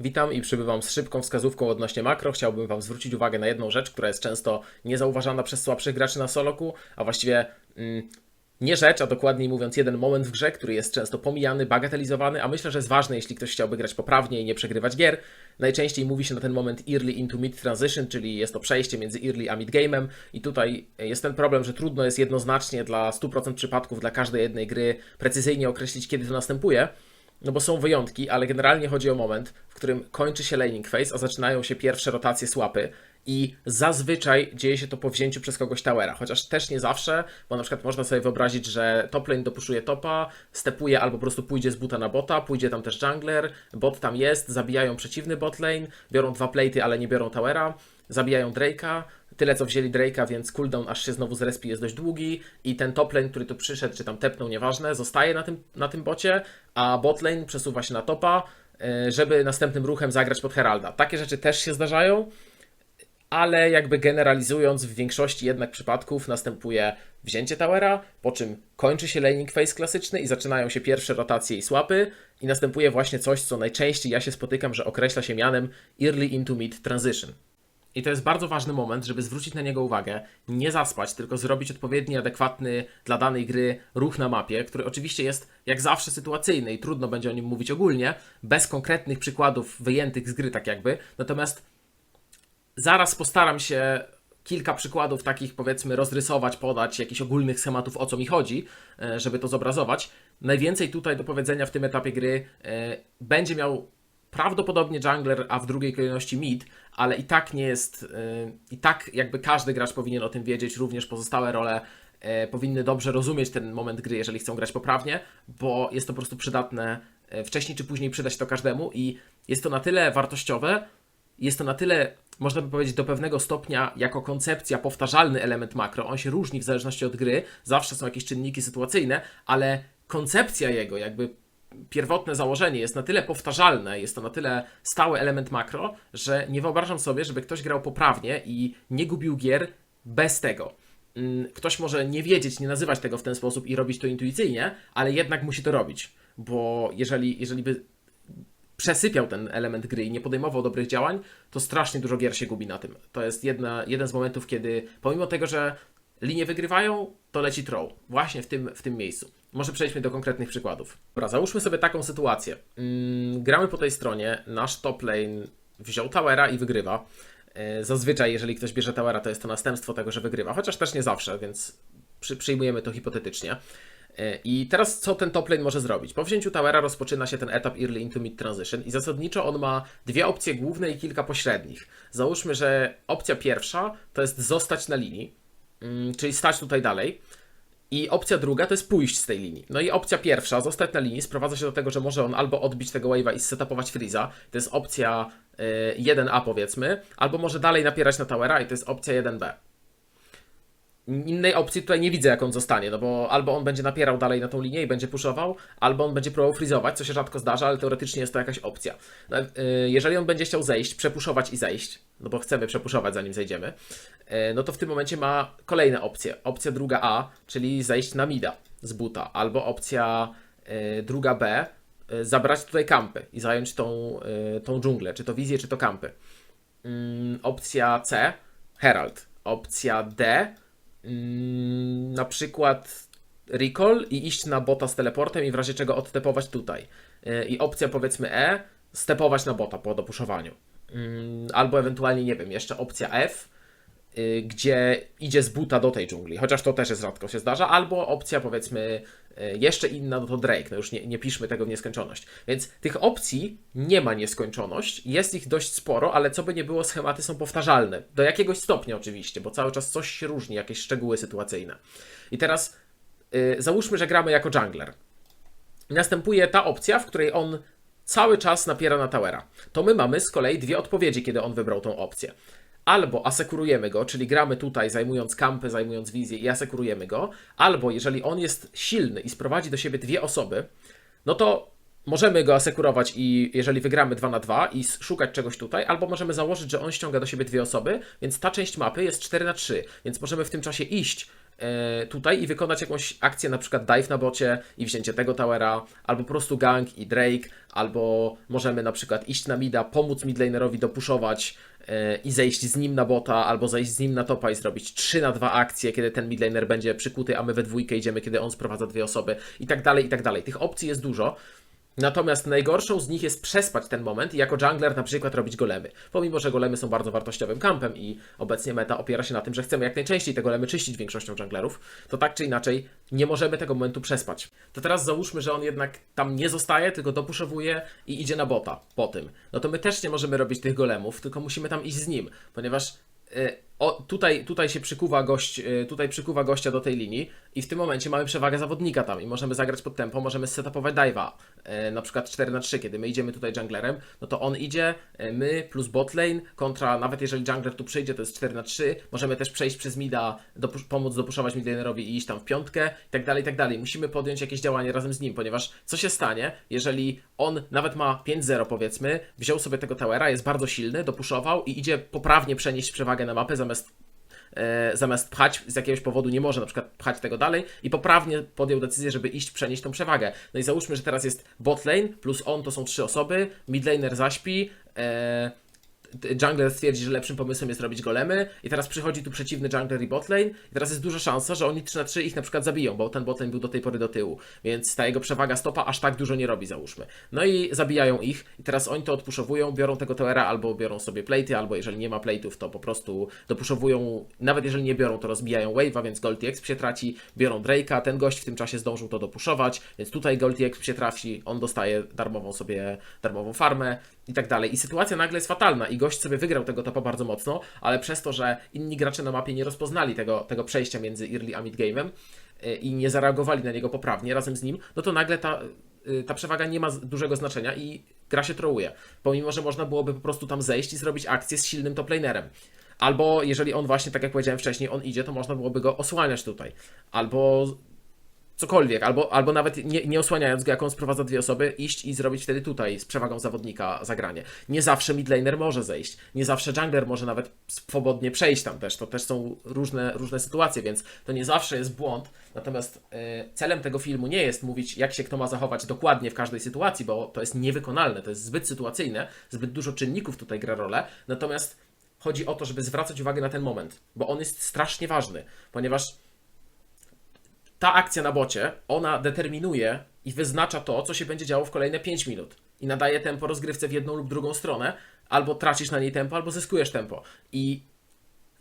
Witam i przybywam z szybką wskazówką odnośnie makro. Chciałbym Wam zwrócić uwagę na jedną rzecz, która jest często niezauważana przez słabszych graczy na soloku, a właściwie mm, nie rzecz, a dokładniej mówiąc jeden moment w grze, który jest często pomijany, bagatelizowany, a myślę, że jest ważny, jeśli ktoś chciałby grać poprawnie i nie przegrywać gier. Najczęściej mówi się na ten moment early into mid transition, czyli jest to przejście między early a mid game'em i tutaj jest ten problem, że trudno jest jednoznacznie dla 100% przypadków dla każdej jednej gry precyzyjnie określić, kiedy to następuje. No bo są wyjątki, ale generalnie chodzi o moment, w którym kończy się laning phase, a zaczynają się pierwsze rotacje słapy i zazwyczaj dzieje się to po wzięciu przez kogoś towera, chociaż też nie zawsze, bo na przykład można sobie wyobrazić, że top lane dopuszuje topa, stepuje albo po prostu pójdzie z buta na bota, pójdzie tam też jungler, bot tam jest, zabijają przeciwny bot lane, biorą dwa platy, ale nie biorą towera, zabijają Drake'a, tyle co wzięli Drake'a, więc cooldown aż się znowu zrespi jest dość długi i ten top lane, który tu przyszedł, czy tam tepnął, nieważne, zostaje na tym, na tym bocie, a bot lane przesuwa się na topa, y, żeby następnym ruchem zagrać pod Heralda. Takie rzeczy też się zdarzają, ale jakby generalizując, w większości jednak przypadków następuje wzięcie towera, po czym kończy się laning phase klasyczny i zaczynają się pierwsze rotacje i swapy i następuje właśnie coś, co najczęściej ja się spotykam, że określa się mianem early into mid transition. I to jest bardzo ważny moment, żeby zwrócić na niego uwagę, nie zaspać, tylko zrobić odpowiedni, adekwatny dla danej gry ruch na mapie, który oczywiście jest jak zawsze sytuacyjny i trudno będzie o nim mówić ogólnie, bez konkretnych przykładów wyjętych z gry tak jakby. Natomiast zaraz postaram się kilka przykładów takich powiedzmy rozrysować, podać jakichś ogólnych schematów o co mi chodzi, e, żeby to zobrazować. Najwięcej tutaj do powiedzenia w tym etapie gry e, będzie miał prawdopodobnie jungler, a w drugiej kolejności mid, ale i tak nie jest, y, i tak jakby każdy gracz powinien o tym wiedzieć, również pozostałe role y, powinny dobrze rozumieć ten moment gry, jeżeli chcą grać poprawnie, bo jest to po prostu przydatne, y, wcześniej czy później przyda się to każdemu i jest to na tyle wartościowe, jest to na tyle, można by powiedzieć, do pewnego stopnia jako koncepcja powtarzalny element makro. On się różni w zależności od gry, zawsze są jakieś czynniki sytuacyjne, ale koncepcja jego, jakby pierwotne założenie jest na tyle powtarzalne, jest to na tyle stały element makro, że nie wyobrażam sobie, żeby ktoś grał poprawnie i nie gubił gier bez tego. Mm, Ktoś może nie wiedzieć, nie nazywać tego w ten sposób i robić to intuicyjnie, ale jednak musi to robić, bo jeżeli, jeżeli by przesypiał ten element gry i nie podejmował dobrych działań, to strasznie dużo gier się gubi na tym. To jest jedna, jeden z momentów, kiedy pomimo tego, że linie wygrywają, to leci troll. Właśnie w tym, w tym miejscu. Może przejdźmy do konkretnych przykładów. Dobra, załóżmy sobie taką sytuację. Mm, gramy po tej stronie, nasz top lane wziął towera i wygrywa. E, Zazwyczaj, jeżeli ktoś bierze towera, to jest to następstwo tego, że wygrywa, chociaż też nie zawsze, więc przy, przyjmujemy to hipotetycznie. E, I teraz co ten top lane może zrobić? Po wzięciu towera rozpoczyna się ten etap early into mid transition i zasadniczo on ma dwie opcje główne i kilka pośrednich. Załóżmy, że opcja pierwsza to jest zostać na linii, mm, czyli stać tutaj dalej. I opcja druga to jest pójść z tej linii. No i opcja pierwsza, zostać na linii, sprowadza się do tego, że może on albo odbić tego wave'a i setupować freeza, to jest opcja y, 1A powiedzmy, albo może dalej napierać na towera i to jest opcja 1B. Innej opcji tutaj nie widzę, jak on zostanie, no bo albo on będzie napierał dalej na tą linię i będzie puszował, albo on będzie próbował freezować, co się rzadko zdarza, ale teoretycznie jest to jakaś opcja. No, y, jeżeli on będzie chciał zejść, przepuszować i zejść, no bo chcemy przepuszować zanim zejdziemy, y, no to w tym momencie ma kolejne opcje. Opcja druga A, czyli zejść na mida z buta, albo opcja y, druga B, zabrać tutaj kampy i zająć tą, tą dżunglę, czy to wizję, czy to kampy. Mm, opcja C, Herald. Opcja D, mm, na przykład recall i iść na bota z teleportem i w razie czego odtepować tutaj. Y, I opcja powiedzmy E, stepować na bota po dopuszowaniu. Mm, Albo ewentualnie, nie wiem, jeszcze opcja F, y, gdzie idzie z buta do tej dżungli, chociaż to też jest rzadko się zdarza, albo opcja powiedzmy jeszcze inna, no to Drake, no już nie, nie piszmy tego w nieskończoność. Więc tych opcji nie ma nieskończoność, jest ich dość sporo, ale co by nie było, schematy są powtarzalne. Do jakiegoś stopnia oczywiście, bo cały czas coś się różni, jakieś szczegóły sytuacyjne. I teraz y, załóżmy, że gramy jako jungler. Następuje ta opcja, w której on cały czas napiera na towera. To my mamy z kolei dwie odpowiedzi, kiedy on wybrał tą opcję. Albo asekurujemy go, czyli gramy tutaj, zajmując kampy, zajmując wizję i asekurujemy go, albo jeżeli on jest silny i sprowadzi do siebie dwie osoby, no to możemy go asekurować i jeżeli wygramy 2 na 2 i szukać czegoś tutaj, albo możemy założyć, że on ściąga do siebie dwie osoby, więc ta część mapy jest 4 na 3, więc możemy w tym czasie iść tutaj i wykonać jakąś akcję, na przykład dive na bocie i wzięcie tego towera, albo po prostu gang i Drake, albo możemy na przykład iść na mida, pomóc midlanerowi dopuszować e, i zejść z nim na bota, albo zejść z nim na topa i zrobić 3 na 2 akcje, kiedy ten midlaner będzie przykuty, a my we dwójkę idziemy, kiedy on sprowadza dwie osoby i tak dalej, i tak dalej. Tych opcji jest dużo. Natomiast najgorszą z nich jest przespać ten moment i jako jungler na przykład robić golemy. Pomimo, że golemy są bardzo wartościowym kampem i obecnie meta opiera się na tym, że chcemy jak najczęściej te golemy czyścić większością junglerów, to tak czy inaczej nie możemy tego momentu przespać. To teraz załóżmy, że on jednak tam nie zostaje, tylko dopuszowuje i idzie na bota po tym. No to my też nie możemy robić tych golemów, tylko musimy tam iść z nim, ponieważ y, o, tutaj, tutaj się przykuwa gość, y, tutaj przykuwa gościa do tej linii i w tym momencie mamy przewagę zawodnika tam i możemy zagrać pod tempo, możemy setupować dive'a, y, na przykład 4 na 3 kiedy my idziemy tutaj junglerem, no to on idzie, y, my plus botlane kontra, nawet jeżeli jungler tu przyjdzie, to jest 4 na 3 możemy też przejść przez mida, dopusz- pomóc dopuszować midlanerowi i iść tam w piątkę i tak dalej, i tak dalej. Musimy podjąć jakieś działanie razem z nim, ponieważ co się stanie, jeżeli on nawet ma 5-0 powiedzmy, wziął sobie tego towera, jest bardzo silny, dopuszował i idzie poprawnie przenieść przewagę na mapę zamiast e, zamiast pchać z jakiegoś powodu nie może na przykład pchać tego dalej i poprawnie podjął decyzję, żeby iść przenieść tą przewagę. No i załóżmy, że teraz jest bot lane plus on to są trzy osoby, midlaner zaśpi, e, jungler stwierdzi, że lepszym pomysłem jest robić golemy i teraz przychodzi tu przeciwny jungler i botlane i teraz jest duża szansa, że oni 3 na 3 ich na przykład zabiją, bo ten botlane był do tej pory do tyłu, więc ta jego przewaga stopa aż tak dużo nie robi załóżmy. No i zabijają ich i teraz oni to odpuszowują, biorą tego towera albo biorą sobie plate'y, albo jeżeli nie ma plate'ów, to po prostu dopuszowują, nawet jeżeli nie biorą, to rozbijają wave'a, więc Gold i Exp się traci, biorą Drake'a, ten gość w tym czasie zdążył to dopuszować, więc tutaj Gold i Exp się trafi, on dostaje darmową sobie, darmową farmę i tak dalej. I sytuacja nagle jest fatalna i gość sobie wygrał tego topa bardzo mocno, ale przez to, że inni gracze na mapie nie rozpoznali tego, tego przejścia między early a mid game'em y, i nie zareagowali na niego poprawnie razem z nim, no to nagle ta, y, ta przewaga nie ma dużego znaczenia i gra się trołuje. Pomimo, że można byłoby po prostu tam zejść i zrobić akcję z silnym toplanerem. Albo jeżeli on właśnie, tak jak powiedziałem wcześniej, on idzie, to można byłoby go osłaniać tutaj. Albo cokolwiek, albo, albo nawet nie, nie osłaniając go, jak on sprowadza dwie osoby, iść i zrobić wtedy tutaj z przewagą zawodnika zagranie. Nie zawsze midlaner może zejść, nie zawsze jungler może nawet swobodnie przejść tam też, to też są różne, różne sytuacje, więc to nie zawsze jest błąd, natomiast e, celem tego filmu nie jest mówić, jak się kto ma zachować dokładnie w każdej sytuacji, bo to jest niewykonalne, to jest zbyt sytuacyjne, zbyt dużo czynników tutaj gra rolę, natomiast chodzi o to, żeby zwracać uwagę na ten moment, bo on jest strasznie ważny, ponieważ ta akcja na bocie, ona determinuje i wyznacza to, co się będzie działo w kolejne 5 minut. I nadaje tempo rozgrywce w jedną lub drugą stronę, albo tracisz na niej tempo, albo zyskujesz tempo. I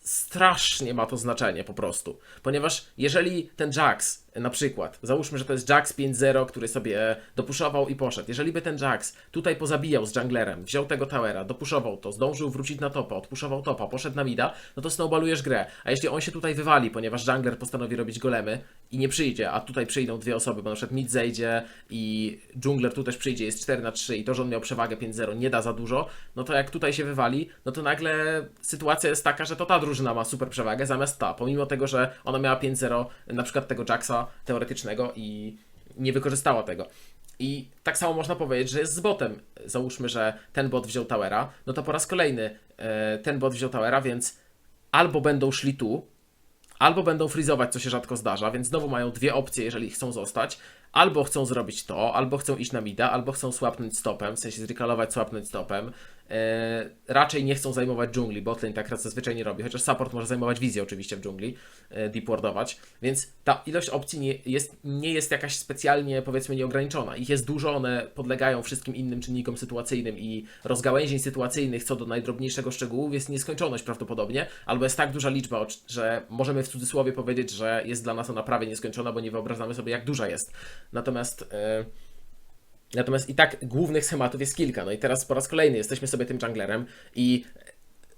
strasznie ma to znaczenie po prostu. Ponieważ jeżeli ten Jax, na przykład, załóżmy, że to jest Jax 5-0, który sobie dopuszował i poszedł. Jeżeli by ten Jax tutaj pozabijał z junglerem, wziął tego towera, dopuszował to, zdążył wrócić na topa, odpuszował topa, poszedł na mida, no to snowballujesz grę. A jeśli on się tutaj wywali, ponieważ jungler postanowi robić golemy i nie przyjdzie, a tutaj przyjdą dwie osoby, bo na przykład mid zejdzie i jungler tu też przyjdzie, jest 4 na 3 i to, że on miał przewagę 5-0 nie da za dużo, no to jak tutaj się wywali, no to nagle sytuacja jest taka, że to ta drużyna ma super przewagę zamiast ta, pomimo tego, że ona miała 5-0 na przykład tego Teoretycznego i nie wykorzystała tego. I tak samo można powiedzieć, że jest z botem. Załóżmy, że ten bot wziął towera, no to po raz kolejny e, ten bot wziął towera, więc albo będą szli tu, albo będą frizować, co się rzadko zdarza, więc znowu mają dwie opcje, jeżeli chcą zostać. Albo chcą zrobić to, albo chcą iść na mida, albo chcą swapnąć stopem, w sensie zrecalować, swapnąć stopem. Eee, raczej nie chcą zajmować dżungli, botlane tak zazwyczaj nie robi, chociaż support może zajmować wizję oczywiście w dżungli, e, deepwardować, więc ta ilość opcji nie jest, nie jest jakaś specjalnie powiedzmy nieograniczona. Ich jest dużo, one podlegają wszystkim innym czynnikom sytuacyjnym i rozgałęzień sytuacyjnych co do najdrobniejszego szczegółu jest nieskończoność prawdopodobnie, albo jest tak duża liczba, że możemy w cudzysłowie powiedzieć, że jest dla nas ona prawie nieskończona, bo nie wyobrażamy sobie jak duża jest. Natomiast e, Natomiast i tak głównych schematów jest kilka. No i teraz po raz kolejny jesteśmy sobie tym junglerem i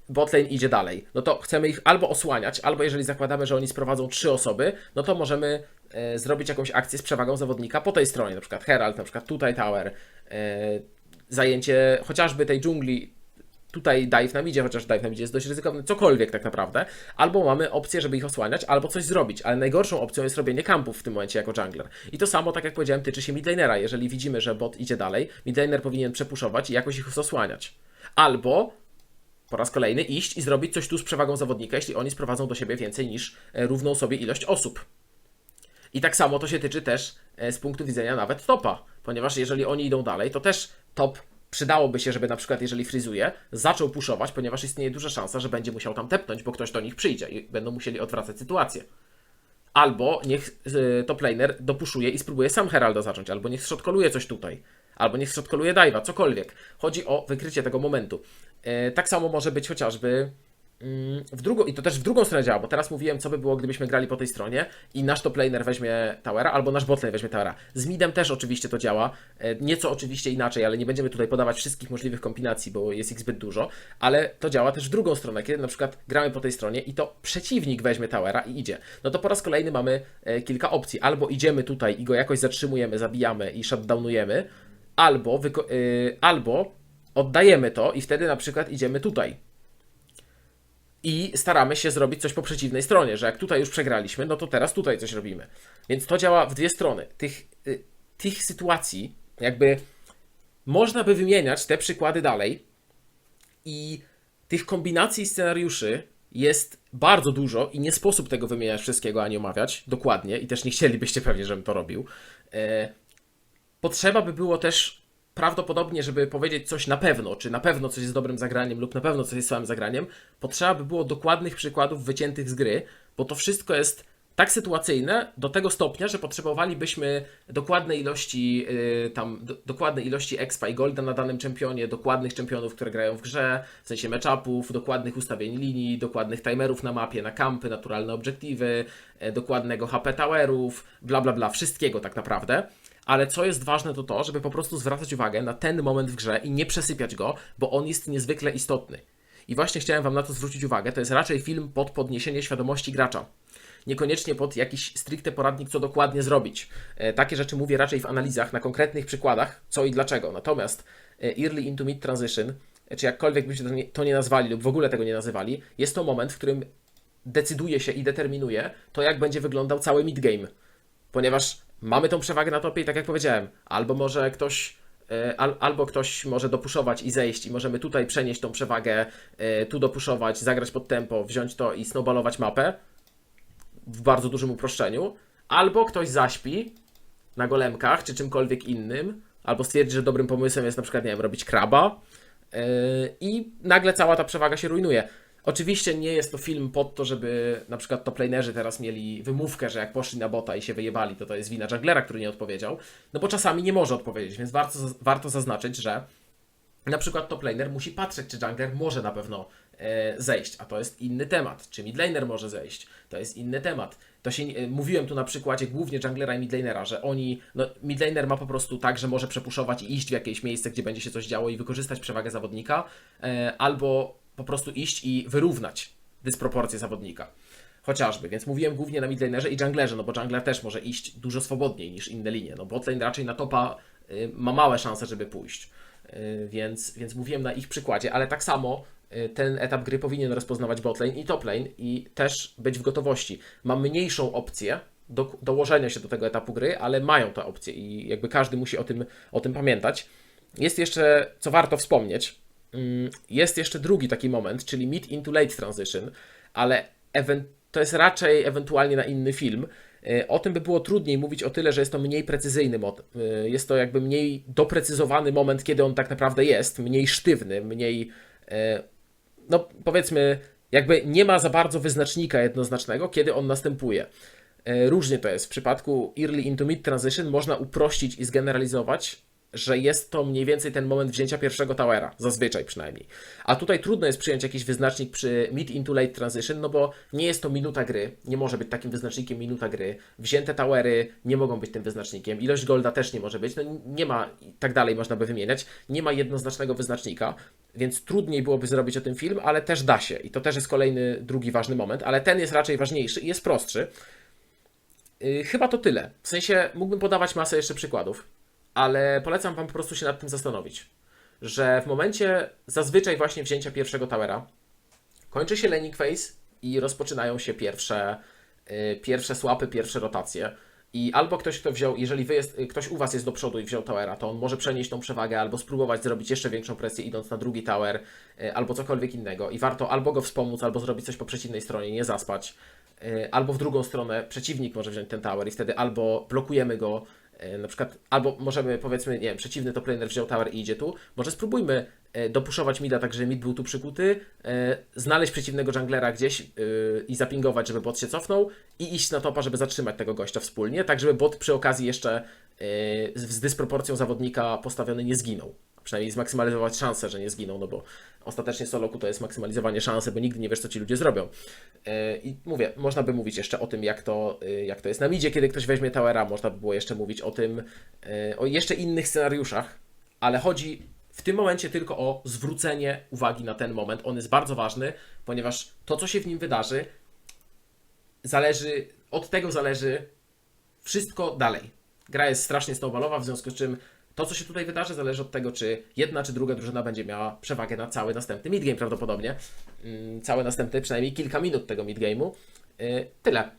botlane idzie dalej. No to chcemy ich albo osłaniać, albo jeżeli zakładamy, że oni sprowadzą trzy osoby, no to możemy e, zrobić jakąś akcję z przewagą zawodnika po tej stronie, na przykład Herald, na przykład tutaj Tower, e, zajęcie chociażby tej dżungli, tutaj dive na midzie, chociaż dive na midzie jest dość ryzykowny, cokolwiek tak naprawdę, albo mamy opcję, żeby ich osłaniać, albo coś zrobić, ale najgorszą opcją jest robienie kampów w tym momencie jako jungler. I to samo, tak jak powiedziałem, tyczy się midlanera. Jeżeli widzimy, że bot idzie dalej, midlaner powinien przepuszować i jakoś ich osłaniać. Albo po raz kolejny iść i zrobić coś tu z przewagą zawodnika, jeśli oni sprowadzą do siebie więcej niż e, równą sobie ilość osób. I tak samo to się tyczy też e, z punktu widzenia nawet topa, ponieważ jeżeli oni idą dalej, to też top przydałoby się, żeby na przykład jeżeli fryzuje, zaczął puszować, ponieważ istnieje duża szansa, że będzie musiał tam tepnąć, bo ktoś do nich przyjdzie i będą musieli odwracać sytuację. Albo niech y, top laner dopuszuje i spróbuje sam Heralda zacząć, albo niech shotkoluje coś tutaj, albo niech shotkoluje dive'a, cokolwiek. Chodzi o wykrycie tego momentu. E, tak samo może być chociażby w drugą, i to też w drugą stronę działa, bo teraz mówiłem, co by było, gdybyśmy grali po tej stronie i nasz top laner weźmie towera, albo nasz bot lane weźmie towera. Z midem też oczywiście to działa, e, nieco oczywiście inaczej, ale nie będziemy tutaj podawać wszystkich możliwych kombinacji, bo jest ich zbyt dużo, ale to działa też w drugą stronę, kiedy na przykład gramy po tej stronie i to przeciwnik weźmie towera i idzie. No to po raz kolejny mamy e, kilka opcji. Albo idziemy tutaj i go jakoś zatrzymujemy, zabijamy i shutdownujemy, albo, y, albo oddajemy to i wtedy na przykład idziemy tutaj. I staramy się zrobić coś po przeciwnej stronie, że jak tutaj już przegraliśmy, no to teraz tutaj coś robimy. Więc to działa w dwie strony. Tych, y, tych sytuacji, jakby można by wymieniać te przykłady dalej i tych kombinacji scenariuszy jest bardzo dużo i nie sposób tego wymieniać wszystkiego ani omawiać dokładnie i też nie chcielibyście pewnie, żebym to robił. E, potrzeba by było też prawdopodobnie, żeby powiedzieć coś na pewno, czy na pewno coś jest dobrym zagraniem lub na pewno coś jest słabym zagraniem, potrzeba by było dokładnych przykładów wyciętych z gry, bo to wszystko jest tak sytuacyjne do tego stopnia, że potrzebowalibyśmy dokładnej ilości yy, tam do, dokładnej ilości expa i golda na danym czempionie, dokładnych czempionów, które grają w grze, w sensie matchupów, dokładnych ustawień linii, dokładnych timerów na mapie, na kampy, naturalne obiektywy, yy, dokładnego HP towerów, bla bla bla, wszystkiego tak naprawdę ale co jest ważne to to, żeby po prostu zwracać uwagę na ten moment w grze i nie przesypiać go, bo on jest niezwykle istotny. I właśnie chciałem Wam na to zwrócić uwagę, to jest raczej film pod podniesienie świadomości gracza. Niekoniecznie pod jakiś stricte poradnik, co dokładnie zrobić. E, takie rzeczy mówię raczej w analizach, na konkretnych przykładach, co i dlaczego. Natomiast e, early into mid transition, e, czy jakkolwiek byście to nie, to nie nazwali lub w ogóle tego nie nazywali, jest to moment, w którym decyduje się i determinuje to, jak będzie wyglądał cały mid game. Ponieważ mamy tą przewagę na topie i tak jak powiedziałem, albo może ktoś e, al, albo ktoś może dopuszować i zejść i możemy tutaj przenieść tą przewagę, e, tu dopuszować, zagrać pod tempo, wziąć to i snowballować mapę w bardzo dużym uproszczeniu, albo ktoś zaśpi na golemkach czy czymkolwiek innym, albo stwierdzi, że dobrym pomysłem jest na przykład, nie wiem, robić kraba yy, i nagle cała ta przewaga się rujnuje. Oczywiście nie jest to film pod to, żeby na przykład toplanerzy teraz mieli wymówkę, że jak poszli na bota i się wyjebali, to to jest wina junglera, który nie odpowiedział, no bo czasami nie może odpowiedzieć, więc warto, warto zaznaczyć, że na przykład toplaner musi patrzeć, czy jungler może na pewno e, zejść, a to jest inny temat. Czy midlaner może zejść, to jest inny temat. To się, e, mówiłem tu na przykładzie głównie junglera i midlanera, że oni, no midlaner ma po prostu tak, że może przepuszować i iść w jakieś miejsce, gdzie będzie się coś działo i wykorzystać przewagę zawodnika, e, albo po prostu iść i wyrównać dysproporcje zawodnika. Chociażby, więc mówiłem głównie na midlanerze i junglerze, no bo jungler też może iść dużo swobodniej niż inne linie. No botlane raczej na topa y, ma małe szanse, żeby pójść. Y, więc, więc mówiłem na ich przykładzie, ale tak samo y, ten etap gry powinien rozpoznawać botlane i toplane i też być w gotowości. Ma mniejszą opcję do, dołożenia się do tego etapu gry, ale mają tę opcję i jakby każdy musi o tym, o tym pamiętać. Jest jeszcze, co warto wspomnieć, jest jeszcze drugi taki moment, czyli mid into late transition, ale to jest raczej ewentualnie na inny film. Y, o tym by było trudniej mówić o tyle, że jest to mniej precyzyjny. Y, jest to jakby mniej doprecyzowany moment, kiedy on tak naprawdę jest, mniej sztywny, mniej, y, no powiedzmy, jakby nie ma za bardzo wyznacznika jednoznacznego, kiedy on następuje. Różnie to jest. W przypadku Early into Mid Transition można uprościć i zgeneralizować że jest to mniej więcej ten moment wzięcia pierwszego towera, zazwyczaj przynajmniej. A tutaj trudno jest przyjąć jakiś wyznacznik przy mid into late transition, no bo nie jest to minuta gry, nie może być takim wyznacznikiem minuta gry. Wzięte towery nie mogą być tym wyznacznikiem, ilość golda też nie może być, no nie ma, i tak dalej można by wymieniać, nie ma jednoznacznego wyznacznika, więc trudniej byłoby zrobić o tym film, ale też da się i to też jest kolejny, drugi ważny moment, ale ten jest raczej ważniejszy i jest prostszy. Yy, chyba to tyle. W sensie mógłbym podawać masę jeszcze przykładów ale polecam Wam po prostu się nad tym zastanowić, że w momencie zazwyczaj właśnie wzięcia pierwszego towera kończy się laning phase i rozpoczynają się pierwsze, yy, pierwsze słapy, pierwsze rotacje. I albo ktoś, kto wziął, jeżeli wy jest, ktoś u Was jest do przodu i wziął towera, to on może przenieść tą przewagę albo spróbować zrobić jeszcze większą presję idąc na drugi tower, y, albo cokolwiek innego. I warto albo go wspomóc, albo zrobić coś po przeciwnej stronie, nie zaspać. Y, Albo w drugą stronę przeciwnik może wziąć ten tower i wtedy albo blokujemy go, y, na przykład, albo możemy powiedzmy, nie wiem, przeciwny top laner wziął tower i idzie tu, może spróbujmy y, dopuszować mida tak, żeby mid był tu przykuty, y, znaleźć przeciwnego junglera gdzieś i zapingować, żeby bot się cofnął i iść na topa, żeby zatrzymać tego gościa wspólnie, tak żeby bot przy okazji jeszcze z dysproporcją zawodnika postawiony nie zginął. Przynajmniej zmaksymalizować szansę, że nie zginą, no bo ostatecznie soloku to jest maksymalizowanie szansy, bo nigdy nie wiesz, co ci ludzie zrobią. Yy, I mówię, można by mówić jeszcze o tym, jak to, yy, jak to jest na midzie, kiedy ktoś weźmie towera, można by było jeszcze mówić o tym, yy, o jeszcze innych scenariuszach, ale chodzi w tym momencie tylko o zwrócenie uwagi na ten moment. On jest bardzo ważny, ponieważ to, co się w nim wydarzy, zależy, od tego zależy wszystko dalej. Gra jest strasznie snowballowa, w związku z czym to, co się tutaj wydarzy, zależy od tego, czy jedna czy druga drużyna będzie miała przewagę na cały następny midgame prawdopodobnie. Mm, Całe następne przynajmniej kilka minut tego midgame'u. Yy, Tyle.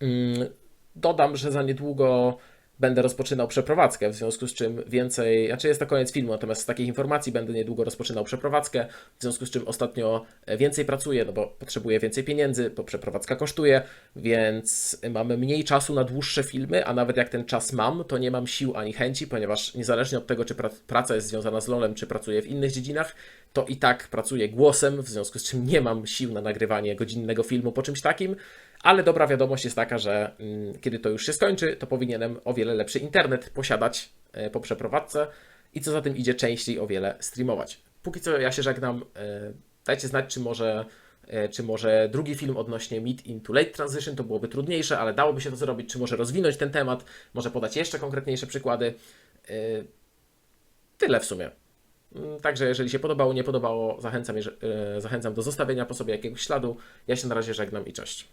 Mm, Dodam, że za niedługo będę rozpoczynał przeprowadzkę, w związku z czym więcej, znaczy jest to koniec filmu, natomiast z takich informacji będę niedługo rozpoczynał przeprowadzkę, w związku z czym ostatnio więcej pracuję, no bo potrzebuję więcej pieniędzy, bo przeprowadzka kosztuje, więc mamy mniej czasu na dłuższe filmy, a nawet jak ten czas mam, to nie mam sił ani chęci, ponieważ niezależnie od tego, czy pra- praca jest związana z LoLem, czy pracuję w innych dziedzinach, to i tak pracuję głosem, w związku z czym nie mam sił na nagrywanie godzinnego filmu po czymś takim, ale dobra wiadomość jest taka, że mm, kiedy to już się skończy, to powinienem o wiele lepszy internet posiadać e, po przeprowadzce i co za tym idzie, częściej o wiele streamować. Póki co ja się żegnam. e, Dajcie znać, czy może, e, czy może drugi film odnośnie Mid into Late Transition to byłoby trudniejsze, ale dałoby się to zrobić, czy może rozwinąć ten temat, może podać jeszcze konkretniejsze przykłady. Tyle w sumie. Mm, Także jeżeli się podobało, nie podobało, zachęcam, zachęcam do zostawienia po sobie jakiegoś śladu. Ja się na razie żegnam i cześć.